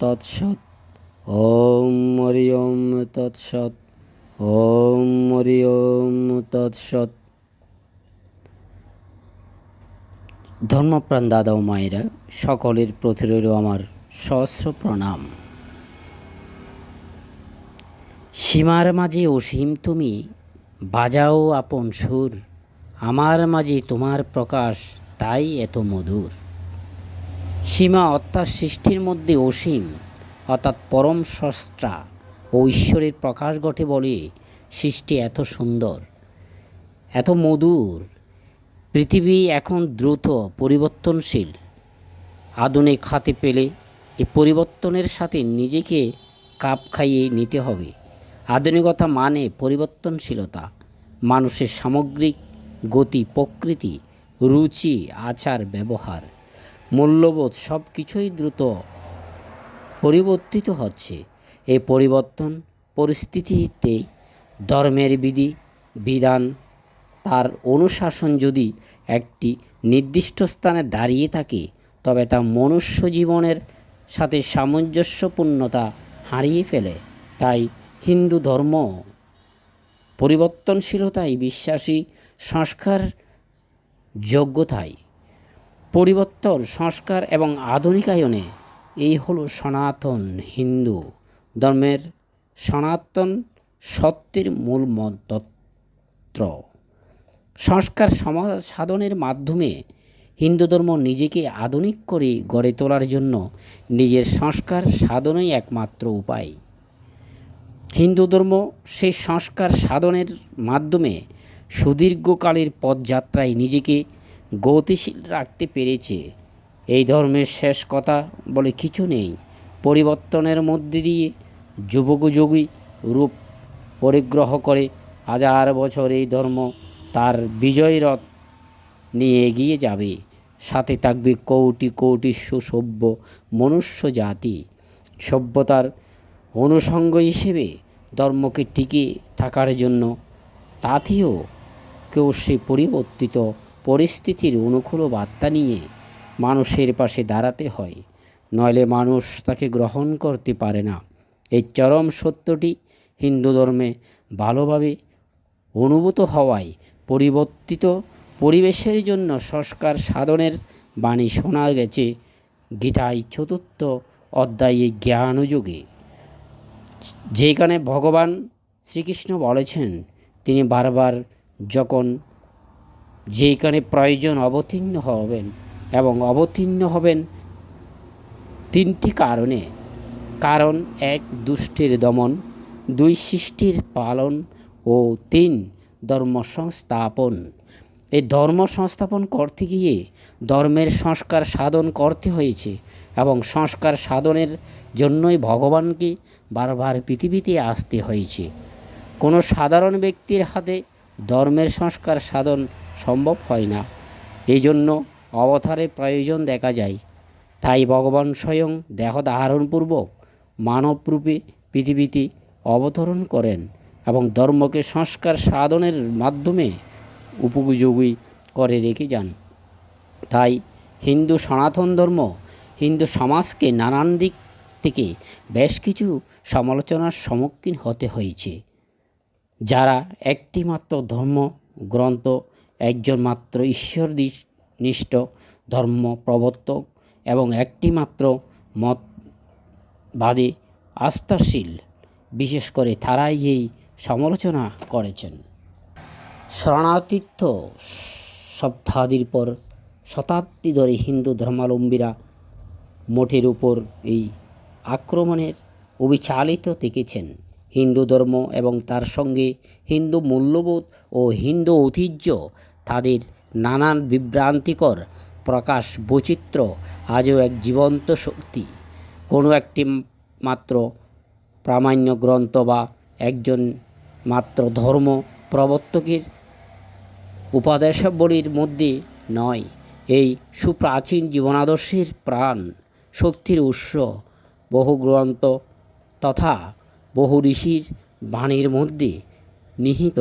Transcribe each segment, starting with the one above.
তৎসৎ। ওম হরি ওম তৎসৎ। ওম হরি ওম তৎসৎ। ধর্মপ্রাণ দাদা ও মায়েরা, সকলের প্রতি আমার সহস্র প্রণাম। সীমার মাঝে অসীম তুমি, বাজাও আপন সুর। আমার মাঝে তোমার প্রকাশ, তাই এত মধুর। সীমা অর্থাৎ সৃষ্টির মধ্যে অসীম, অর্থাৎ পরম স্রষ্টা ও ঈশ্বরের প্রকাশ ঘটে বলে সৃষ্টি এত সুন্দর, এত মধুর। পৃথিবী এখন দ্রুত পরিবর্তনশীল। আধুনিক হাতে পেলে এই পরিবর্তনের সাথে নিজেকে কাপ খাইয়ে নিতে হবে। আধুনিকতা মানে পরিবর্তনশীলতা, মানুষের সামগ্রিক গতি, প্রকৃতি, রুচি, আচার, ব্যবহার। মূল্যবোধ সব কিছুই দ্রুত পরিবর্তিত হচ্ছে। এই পরিবর্তন পরিস্থিতিতে ধর্মের বিধি, বিধান, তার অনুশাসন যদি একটি নির্দিষ্ট স্থানে দাঁড়িয়ে থাকে, তবে তা মনুষ্য জীবনের সাথে সামঞ্জস্যপূর্ণতা হারিয়ে ফেলে। তাই হিন্দু ধর্ম পরিবর্তনশীলতায় বিশ্বাসী সংস্কার যোগ্যতায় পরিবর্তন, সংস্কার এবং আধুনিকায়নে এই হলো সনাতন হিন্দু। ধর্মের সনাতন সত্যের মূল তত্ত্ব সংস্কার সমাজ সাধনের মাধ্যমে হিন্দু ধর্ম নিজেকে আধুনিক করে গড়ে তোলার জন্য নিজের সংস্কার সাধনই একমাত্র উপায়। হিন্দু ধর্ম সেই সংস্কার সাধনের মাধ্যমে সুদীর্ঘকালের পথযাত্রায় নিজেকে গতিশীল রাখতে পেরেছে। এই ধর্মের শেষ কথা বলে কিছু নেই। পরিবর্তনের মধ্যে দিয়ে যুবক যুবকযোগী রূপ পরিগ্রহ করে হাজার বছর এই ধর্ম তার বিজয় রথ নিয়ে এগিয়ে যাবে। সাথে থাকবে কৌটি কৌটি সুসভ্য মনুষ্য জাতি। সভ্যতার অনুষঙ্গ হিসেবে ধর্মকে টিকে থাকার জন্য তাতেও কেউ সে পরিবর্তিত পরিস্থিতির অনুকূল বার্তা নিয়ে মানুষের পাশে দাঁড়াতে হয়। নইলে মানুষ তাকে গ্রহণ করতে পারে না। এই চরম সত্যটি হিন্দু ধর্মে ভালোভাবে অনুভূত হওয়ায় পরিবর্তিত পরিবেশের জন্য সংস্কার সাধনের বাণী শোনা গেছে গীতায় চতুর্থ অধ্যায়ে জ্ঞানযোগে। যেখানে ভগবান শ্রীকৃষ্ণ বলেছেন, তিনি বারবার যখন যেখানে প্রয়োজন অবতীর্ণ হবেন এবং অবতীর্ণ হবেন তিনটি কারণে। কারণ এক, দুষ্টের দমন, দুই, সৃষ্টির পালন ও তিন, ধর্ম সংস্থাপন। এই ধর্ম সংস্থাপন করতে গিয়ে ধর্মের সংস্কার সাধন করতে হয়েছে এবং সংস্কার সাধনের জন্যই ভগবানকে বারবার পৃথিবীতে আসতে হয়েছে। কোনো সাধারণ ব্যক্তির হাতে ধর্মের সংস্কার সাধন সম্ভব হয় না। এই জন্য অবতারের প্রয়োজন দেখা যায়। তাই ভগবান স্বয়ং দেহ ধারণপূর্বক মানবরূপে পৃথিবীতে অবতরণ করেন এবং ধর্মকে সংস্কার সাধনের মাধ্যমে উপযোগী করে রেখে যান। তাই হিন্দু সনাতন ধর্ম, হিন্দু সমাজকে নানান দিক থেকে বেশ কিছু সমালোচনার সম্মুখীন হতে হয়েছে। যারা একটিমাত্র ধর্ম গ্রন্থ একজন মাত্র ঈশ্বর নিষ্ঠ ধর্ম প্রবর্তক এবং একটি মাত্র মতবাদী আস্থাশীল। বিশেষ করে তারাই এই সমালোচনা করেছেন। শরণাতীর্থ সপ্তাহাদির পর শতাব্দী ধরে হিন্দু ধর্মাবলম্বীরা মঠের উপর এই আক্রমণের অবিচালিত থেকেছেন। হিন্দু ধর্ম এবং তার সঙ্গে হিন্দু মূল্যবোধ ও হিন্দু ঐতিহ্য তাদের নানান বিভ্রান্তিকর, প্রকাশ বৈচিত্র্য, আজও এক জীবন্ত শক্তি। কোনো একটি মাত্র প্রামাণ্য গ্রন্থ বা একজন মাত্র ধর্ম প্রবর্তকের উপদেশাবলীর মধ্যে নয়। এই সুপ্রাচীন জীবনাদর্শের প্রাণ, শক্তির উৎস, বহু গ্রন্থ তথা বহু ঋষির বাণীর মধ্যে নিহিত।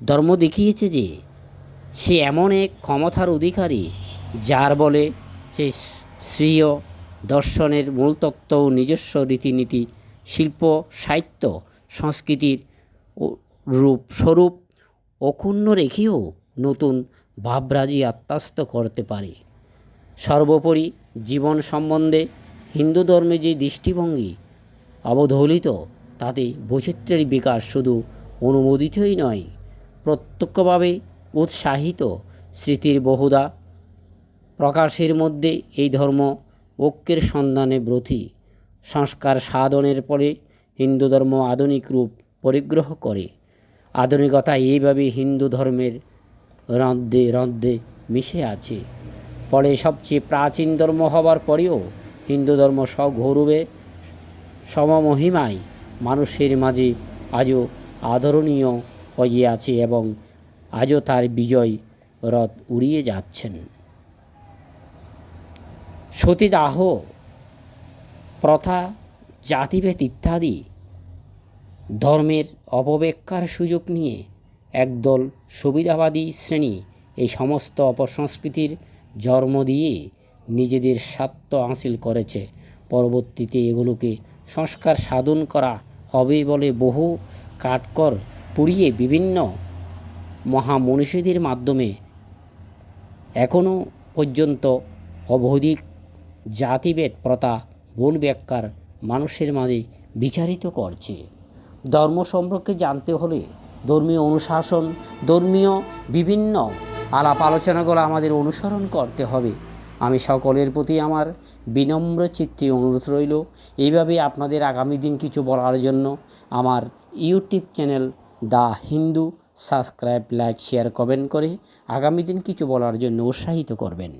ধর্ম দেখিয়েছে যে সে এমন এক ক্ষমতার অধিকারী, যার বলে সে শ্রেয় দর্শনের মূলতত্ত্ব ও নিজস্ব রীতিনীতি, শিল্প, সাহিত্য, সংস্কৃতির রূপ স্বরূপ অক্ষুণ্ণ রেখেও নতুন ভাবরাজি আত্মাস্ত করতে পারে। সর্বোপরি জীবন সম্বন্ধে হিন্দু ধর্মে যে দৃষ্টিভঙ্গি অবধূলিত, তাতে বৈচিত্র্যের বিকাশ শুধু অনুমোদিতই নয়, প্রত্যক্ষভাবে উৎসাহিত স্মৃতির বহুদা। প্রকাশের মধ্যে এই ধর্ম ঐক্যের সন্ধানে ব্রতী। সংস্কার সাধনের পরে হিন্দু ধর্ম আধুনিক রূপ পরিগ্রহ করে। আধুনিকতা এইভাবে হিন্দু ধর্মের রদ্দে রদ্দে মিশে আছে। ফলে সবচেয়ে প্রাচীন ধর্ম হবার পরেও হিন্দু ধর্ম সগৌরবে সমমহিমায় মানুষের মাঝে আজও আদরণীয় হয়ে আছে এবং আজও তার বিজয় রথ উড়িয়ে যাচ্ছেন। সতীদাহ, প্রথা, জাতিভেদ ইত্যাদি ধর্মের অপব্যাখ্যার সুযোগ নিয়ে একদল সুবিধাবাদী শ্রেণি এই সমস্ত অপসংস্কৃতির জন্ম দিয়ে নিজেদের স্বার্থ হাসিল করেছে। পরবর্তীতে এগুলোকে সংস্কার সাধন করা হবে বলে বহু কাঠকর পুড়িয়ে বিভিন্ন মহামনীষীদের মাধ্যমে এখনও পর্যন্ত অবৈধিক জাতিভেদ প্রথা ভুল ব্যাখ্যার মানুষের মাঝে বিচারিত করছে। ধর্ম সম্পর্কে জানতে হলে ধর্মীয় অনুশাসন, ধর্মীয় বিভিন্ন আলাপ আলোচনাগুলো আমাদের অনুসরণ করতে হবে। আমি সকলের প্রতি আমার বিনম্র চিত্তে অনুরোধ রইল। এইভাবে আপনাদের আগামী দিন কিছু বলার জন্য আমার YouTube channel the Hindu subscribe like share comment করে আগামী দিন কিছু বলার জন্য উৎসাহিত করবেন।